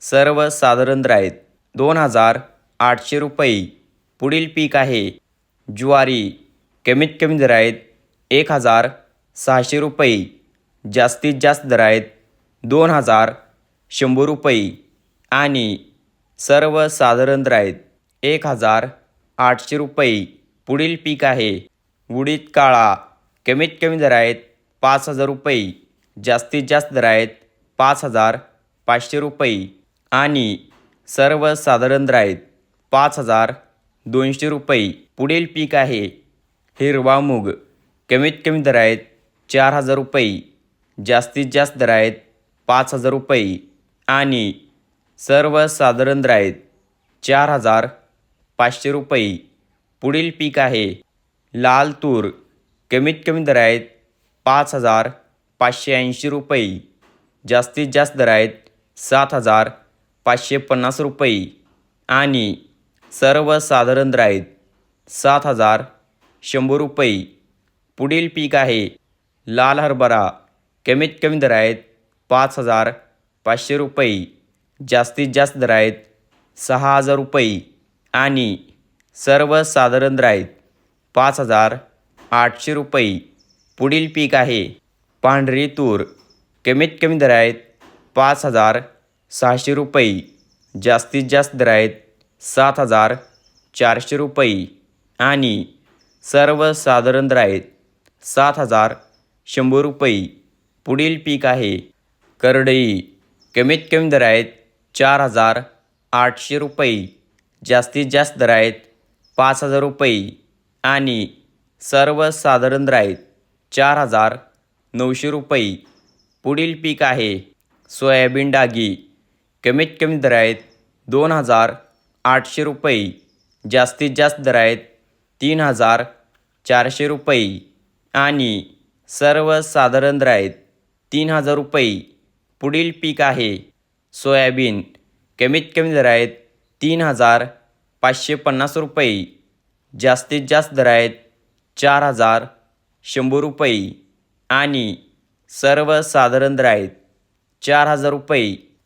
सर्वसाधारण दर आहेत दोन हजार आठशे रुपये. पुढील पीक आहे. ज्वारी कमीत कमी दर आहेत एक हजार सहाशे रुपये. जास्तीत जास्त दर आहेत दोन हजार शंभर रुपये. आणि सर्वसाधारण दर आहेत एक हजार आठशे रुपये. पुढील पीक आहे. उडीद काळा कमीत कमी दर आहेत पाच हजार रुपये. जास्तीत जास्त दर आहेत पाच हजार पाचशे रुपये. आणि सर्वसाधारण दर आहेत पाच हजार दोनशे रुपये. पुढील पीक आहे हिरवा मूग. कमीत कमी दर आहेत चार हजार रुपये. जास्तीत जास्त दर आहेत पाच हजार रुपये. आणि सर्वसाधारण दर आहेत चार हजार पाचशे रुपये. पुढील पीक आहे लाल तूर. कमीत कमी दर आहेत पाच हजार पाचशे ऐंशी रुपये. जास्तीत जास्त दर आहेत सात हजार पाचशे पन्नास रुपये आणि सर्वसाधारण दर आहेत सात हजार शंभर रुपये. पुढील पीक आहे लाल हरभरा. कमीत कमी दर आहेत पाच हजार पाचशे रुपये. जास्तीत जास्त दर आहेत सहा हजार रुपये आणि सर्वसाधारण दर पाच हजार आठशे रुपये. पुढील पीक आहे पांढरी तूर. कमीत कमी दर आहेत पाच हजार सहाशे रुपये. जास्तीत जास्त दर आहेत सात हजार चारशे रुपये. आणि सर्वसाधारण दर आहेत सात हजार शंभर रुपये. पुढील पीक आहे. करडई. कमीत कमी दर आहेत चार हजार आठशे रुपये. जास्तीत जास्त दर आहेत पाच हजार रुपये. आणि सर्वसाधारण दर आहेत चार हजार नऊशे रुपये. पुढील पीक आहे. सोयाबीन डागी. कमीत कमी दर आहेत दोन हजार आठशे रुपये. जास्तीत जास्त दर आहेत तीन हजार चारशे रुपये. आणि सर्वसाधारण दर आहेत तीन हजार रुपये. पुढील पीक आहे सोयाबीन. कमीत कमी दर आहेत तीन हजार पाचशे पन्नास रुपये. जास्तीत जास्त दर आहेत चार हजार शंभर रुपये. आणि सर्वसाधारण दर आहेत चार हजार रुपये.